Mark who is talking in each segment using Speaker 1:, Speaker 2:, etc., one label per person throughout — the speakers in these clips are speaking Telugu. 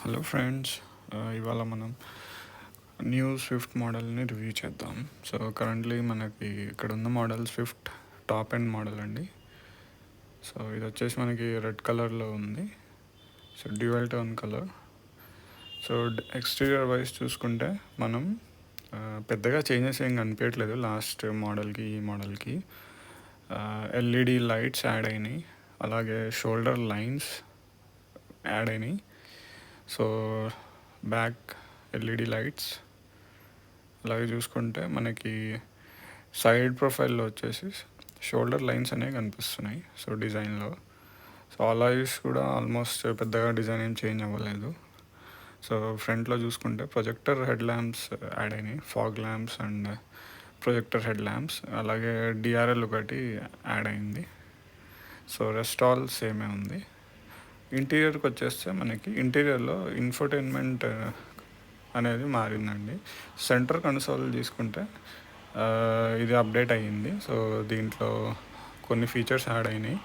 Speaker 1: హలో ఫ్రెండ్స్ ఇవాళ మనం న్యూ స్విఫ్ట్ మోడల్ని రివ్యూ చేద్దాం. సో కరెంట్లీ మనకి ఇక్కడ ఉన్న model Swift top end model అండి. సో ఇది వచ్చేసి మనకి రెడ్ కలర్లో ఉంది. So dual tone colour. So exterior wise చూసుకుంటే మనం పెద్దగా చేంజెస్ ఏం కనిపించట్లేదు లాస్ట్ మోడల్కి ఈ మోడల్కి. ఎల్ఈడి లైట్స్ యాడ్ అయినాయి. అలాగే షోల్డర్ లైన్స్ యాడ్ అయినాయి. సో బ్యాక్ ఎల్ఈడి లైట్స్ అలాగే చూసుకుంటే మనకి సైడ్ ప్రొఫైల్లో వచ్చేసి షోల్డర్ లైన్స్ అనేవి కనిపిస్తున్నాయి సో డిజైన్లో. సో అలాయిస్ కూడా ఆల్మోస్ట్ పెద్దగా డిజైన్ ఏం చేంజ్ అవ్వలేదు. సో ఫ్రంట్లో చూసుకుంటే ప్రొజెక్టర్ హెడ్ ల్యాంప్స్ యాడ్ అయినాయి fog lamps and projector head lamps అలాగే డిఆర్ఎల్ ఒకటి యాడ్ అయింది. సో రెస్ట్ ఆల్ సేమే ఉంది. ఇంటీరియర్కి వచ్చేస్తే మనకి ఇంటీరియర్లో ఇన్ఫర్టైన్మెంట్ అనేది మారిందండి. సెంటర్ కన్సోల్ తీసుకుంటే ఇది అప్డేట్ అయ్యింది. సో దీంట్లో కొన్ని ఫీచర్స్ యాడ్ అయినాయి.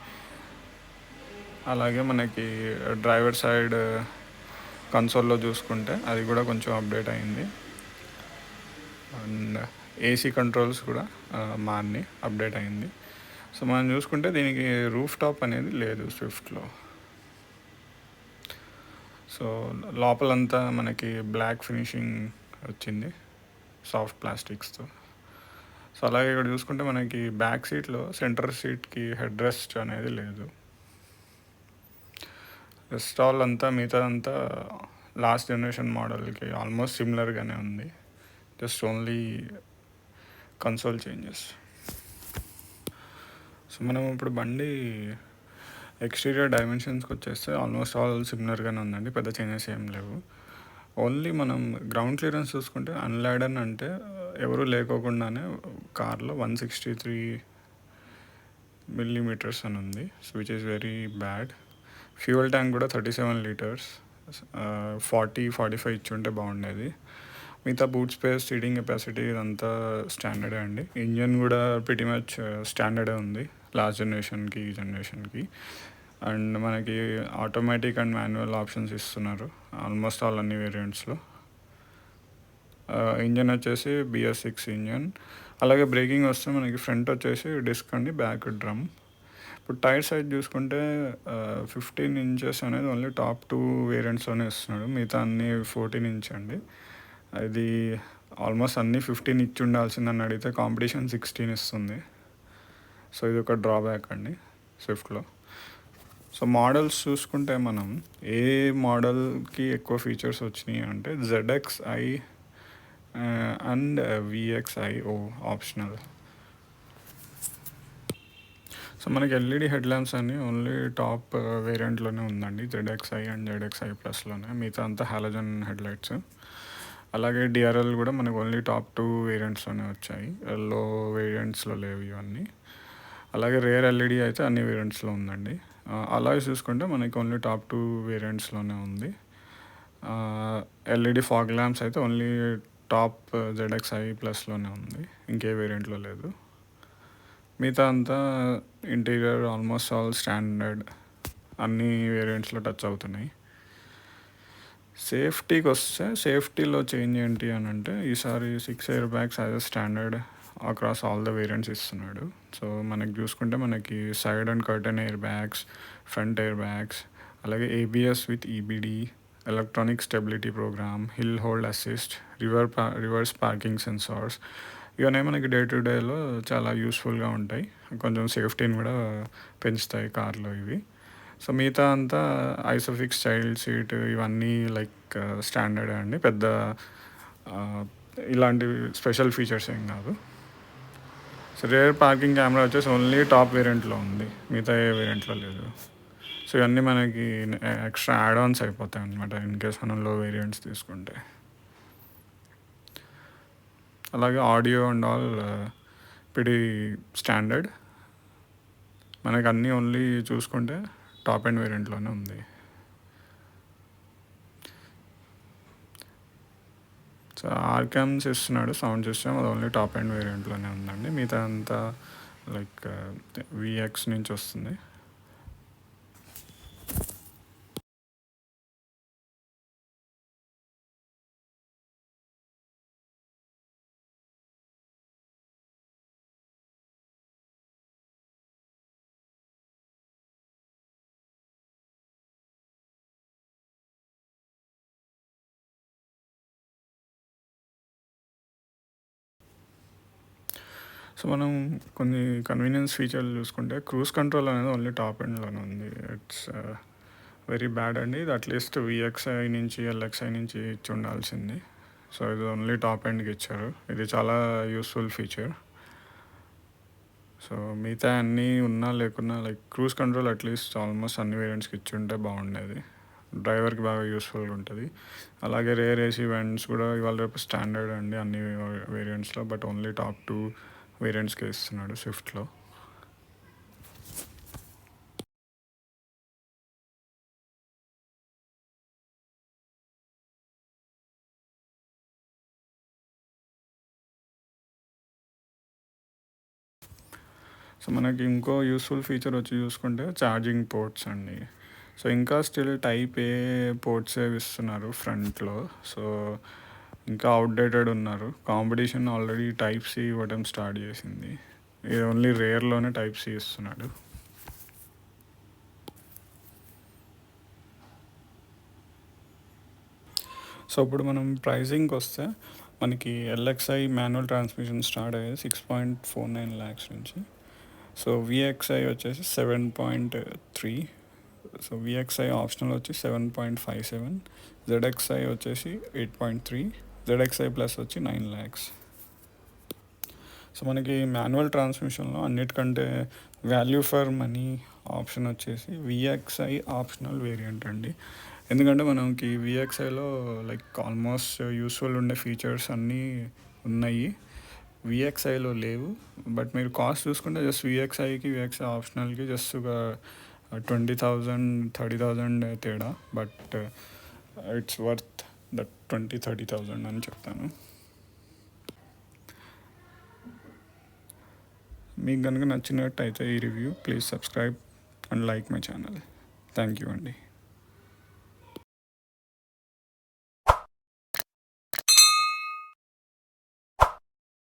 Speaker 1: అలాగే మనకి డ్రైవర్ సైడ్ కన్సోల్లో చూసుకుంటే అది కూడా కొంచెం అప్డేట్ అయింది అండ్ ఏసీ కంట్రోల్స్ కూడా మారినాయి అప్డేట్ అయింది సో మనం చూసుకుంటే దీనికి రూఫ్ టాప్ అనేది లేదు స్విఫ్ట్లో. సో లోపలంతా మనకి బ్లాక్ ఫినిషింగ్ వచ్చింది సాఫ్ట్ ప్లాస్టిక్స్తో. సో అలాగే ఇక్కడ చూసుకుంటే మనకి బ్యాక్ సీట్లో సెంటర్ సీట్కి హెడ్ రెస్ట్ అనేది లేదు. రెస్ట్ ఆల్ అంతా మిగతాదంతా లాస్ట్ జనరేషన్ మోడల్కి ఆల్మోస్ట్ సిమిలర్గానే ఉంది. Just only console changes. So మనం ఇప్పుడు బండి ఎక్స్టీరియర్ డైమెన్షన్స్కి వచ్చేస్తే ఆల్మోస్ట్ ఆల్ సిమిలర్గానే ఉందండి పెద్ద చేంజెస్ ఏం లేవు. ఓన్లీ మనం గ్రౌండ్ క్లియరెన్స్ చూసుకుంటే అన్లాడన్ అంటే ఎవరు లేకోకుండానే కార్లో వన్ సిక్స్టీ త్రీ మిల్లీమీటర్స్ అని ఉంది so which is very bad fuel tank కూడా thirty seven litres forty forty five ఇచ్చి ఉంటే బాగుండేది. మిగతా బూట్ స్పేస్ సీటింగ్ కెపాసిటీ ఇదంతా స్టాండర్డే అండి. ఇంజన్ కూడా ప్రిటీ మచ్ స్టాండర్డే ఉంది లాస్ట్ జనరేషన్కి ఈ జనరేషన్కి అండ్ మనకి ఆటోమేటిక్ అండ్ మాన్యువల్ ఆప్షన్స్ ఇస్తున్నారు ఆల్మోస్ట్ ఆల్ అన్ని వేరియంట్స్లో. ఇంజన్ వచ్చేసి బిఎస్ సిక్స్ ఇంజన్. అలాగే బ్రేకింగ్ వస్తే మనకి ఫ్రంట్ వచ్చేసి డిస్క్ అండి బ్యాక్ డ్రమ్. ఇప్పుడు టైర్ సైజ్ చూసుకుంటే ఫిఫ్టీన్ ఇంచెస్ అనేది ఓన్లీ టాప్ టూ వేరియంట్స్లోనే ఇస్తున్నాడు. మిగతా అన్ని ఫోర్టీన్ ఇంచ్ అండి. అది ఆల్మోస్ట్ అన్ని ఫిఫ్టీన్ ఇచ్చి ఉండాల్సిందని అడిగితే కాంపిటీషన్ సిక్స్టీన్ ఇస్తుంది. సో ఇది ఒక డ్రాబ్యాక్ అండి స్విఫ్ట్లో. సో మోడల్స్ చూసుకుంటే మనం ఏ మోడల్కి ఎక్కువ ఫీచర్స్ వచ్చినాయి అంటే ZX I and VXI O optional so మనకి ఎల్ఈడి హెడ్ ల్యాంప్స్ అన్ని ఓన్లీ టాప్ వేరియంట్లోనే ఉందండి. జెడ్ఎక్స్ఐ అండ్ జెడ్ఎక్స్ఐ ప్లస్లోనే మిగతా అంతా హాలజన్ హెడ్ లైట్స్ అలాగే డిఆర్ఎల్ కూడా మనకు ఓన్లీ టాప్ టూ వేరియంట్స్లోనే వచ్చాయి. లో వేరియంట్స్లో లేవు ఇవన్నీ. అలాగే రేర్ ఎల్ఈడి అయితే అన్ని వేరియంట్స్లో ఉందండి. అలా చూసుకుంటే మనకి ఓన్లీ టాప్ టూ వేరియంట్స్లోనే ఉంది. ఎల్ఈడి ఫాగ్ ల్యాంప్స్ అయితే ఓన్లీ టాప్ జెడ్ఎక్స్ఐ ప్లస్లోనే ఉంది. ఇంకే వేరియంట్లో లేదు. మిగతా అంతా ఇంటీరియర్ ఆల్మోస్ట్ ఆల్ స్టాండర్డ్ అన్ని వేరియంట్స్లో టచ్ అవుతున్నాయి. సేఫ్టీకి వస్తే సేఫ్టీలో చేంజ్ ఏంటి అని అంటే ఈసారి six air bags as a standard across all the variants ఇస్తున్నాడు. సో మనకి చూసుకుంటే మనకి side and curtain air bags front air bags అలాగే ABS with EBD electronic stability programme hill hold assist river పా రివర్స్ పార్కింగ్ సెన్సార్స్ ఇవన్నీ మనకి డే టు డేలో చాలా యూస్ఫుల్గా ఉంటాయి. కొంచెం సేఫ్టీని కూడా పెంచుతాయి కార్లో ఇవి. సో మిగతా అంతా ఐసోఫిక్స్ చైల్డ్ సీట్ ఇవన్నీ లైక్ స్టాండర్డ్ అండి. పెద్ద ఇలాంటి స్పెషల్ ఫీచర్స్ ఏం కాదు. సో రేర్ పార్కింగ్ కెమెరా వచ్చేసి ఓన్లీ టాప్ వేరియంట్లో ఉంది. మిగతా ఏ వేరియంట్లో లేదు. సో ఇవన్నీ మనకి ఎక్స్ట్రా యాడ్ ఆన్స్ అయిపోతాయి అనమాట ఇన్ కేస్ మనం లో వేరియంట్స్ తీసుకుంటే. అలాగే audio and all PD standard మనకి అన్నీ ఓన్లీ చూసుకుంటే టాప్ అండ్ వేరియంట్లోనే ఉంది. సో ఆర్కామ్స్ ఇస్తున్నాడు సౌండ్ సిస్టమ్ అది ఓన్లీ టాప్ అండ్ వేరియంట్లోనే ఉందండి. మిగతా అంతా లైక్ uh, విఎక్స్ నుంచి వస్తుంది. సో మనం కొన్ని కన్వీనియన్స్ ఫీచర్లు చూసుకుంటే క్రూజ్ కంట్రోల్ అనేది ఓన్లీ టాప్ ఎండ్లోనే ఉంది. ఇట్స్ వెరీ బ్యాడ్ అండి. ఇది అట్లీస్ట్ విఎక్స్ఐ నుంచి ఎల్ఎక్స్ఐ నుంచి ఇచ్చి ఉండాల్సింది సో ఇది ఓన్లీ టాప్ ఎండ్కి ఇచ్చారు. ఇది చాలా యూస్ఫుల్ ఫీచర్ సో మిగతా అన్నీ ఉన్నా లేకున్నా like cruise control at least almost అన్ని వేరియంట్స్కి ఇచ్చి ఉంటే బాగుండేది. డ్రైవర్కి బాగా యూస్ఫుల్గా ఉంటుంది. అలాగే రేర్ ఏసీ వెంట్స్ కూడా ఇవాళ రేపు స్టాండర్డ్ అండి అన్ని వేరియంట్స్లో బట్ ఓన్లీ టాప్ టూ వేరియంట్స్కి ఇస్తున్నాడు స్విఫ్ట్లో. సో మనకి ఇంకో యూస్ఫుల్ ఫీచర్ వచ్చి చూసుకుంటే ఛార్జింగ్ పోర్ట్స్ అండి. సో ఇంకా స్టిల్ టైప్ ఏ పోర్ట్స్ ఇస్తున్నారు ఫ్రంట్లో సో ఇంకా అవుట్డేటెడ్ ఉన్నారు. కాంపిటీషన్ ఆల్రెడీ టైప్ సి ఇవ్వడం స్టార్ట్ చేసింది. ఇది ఓన్లీ రేర్లోనే టైప్ సి ఇస్తున్నాడు. సో ఇప్పుడు మనం ప్రైజింగ్కి వస్తే మనకి ఎల్ఎక్స్ఐ మాన్యువల్ ట్రాన్స్మిషన్ స్టార్ట్ అయ్యేది six point four nine lakhs నుంచి. సో విఎక్స్ఐ వచ్చేసి seven point three so VXI optional వచ్చి seven point five seven ZXI వచ్చేసి eight point three ZXI plus వచ్చి నైన్ ల్యాక్స్ సో మనకి మాన్యువల్ ట్రాన్స్మిషన్లో అన్నిటికంటే వాల్యూ ఫర్ మనీ ఆప్షన్ వచ్చేసి విఎక్స్ఐ ఆప్షనల్ వేరియంట్ అండి. ఎందుకంటే మనకి విఎక్స్ఐలో లైక్ ఆల్మోస్ట్ యూస్ఫుల్ ఉండే ఫీచర్స్ అన్నీ ఉన్నాయి. విఎక్స్ఐలో లేవు. బట్ మీరు కాస్ట్ చూసుకుంటే జస్ట్ విఎక్స్ఐకి విఎక్స్ఐ ఆప్షనల్కి జస్ట్ ఒక ట్వంటీ థౌజండ్ థర్టీ థౌజండ్ తేడా. But it's worth that twenty thirty thousand అని చెప్తాను. మీకు కనుక నచ్చినట్టయితే ఈ review please subscribe and like my channel thank you అండి.